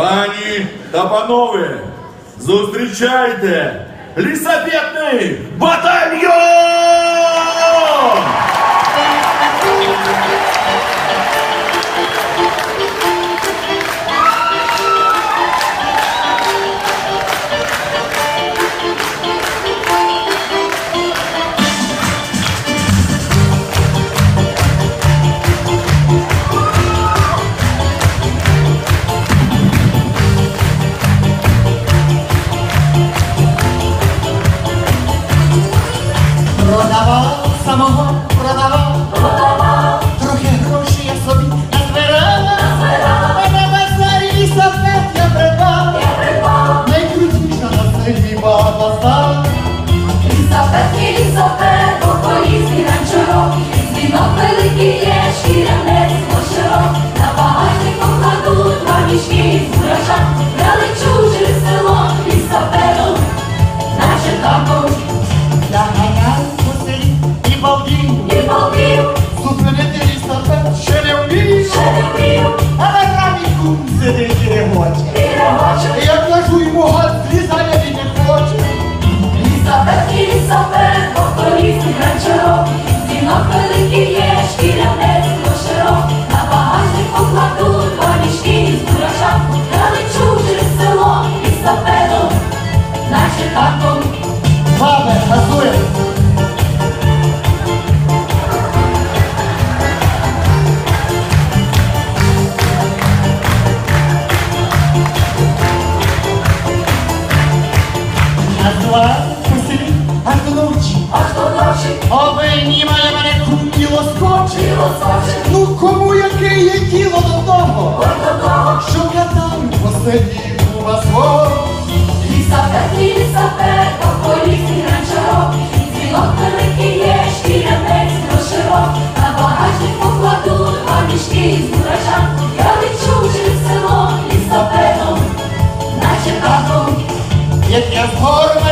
Пані та панове, зустрічайте лісопетний батальйон! Prodavo samo, prodavo. Антон Бабе, газує. Антуан, пустили, Антоновчі. Антоновчі. Обіймає мене кум і лоскоче. І лоскоче. Ну кому яке є діло до того? До. Що я там посидів у вас вон. я лечу через село лісопедом, наче татом, як я з горами.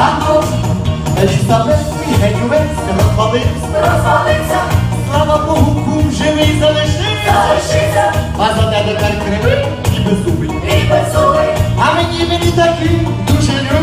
танго, Елізабетний геть увесь розпалився, розпалився, слава Богу, кум живий залишився, залишився, а за те тепер кривий і беззубий, і беззубий, а мені мені такий дуже любить.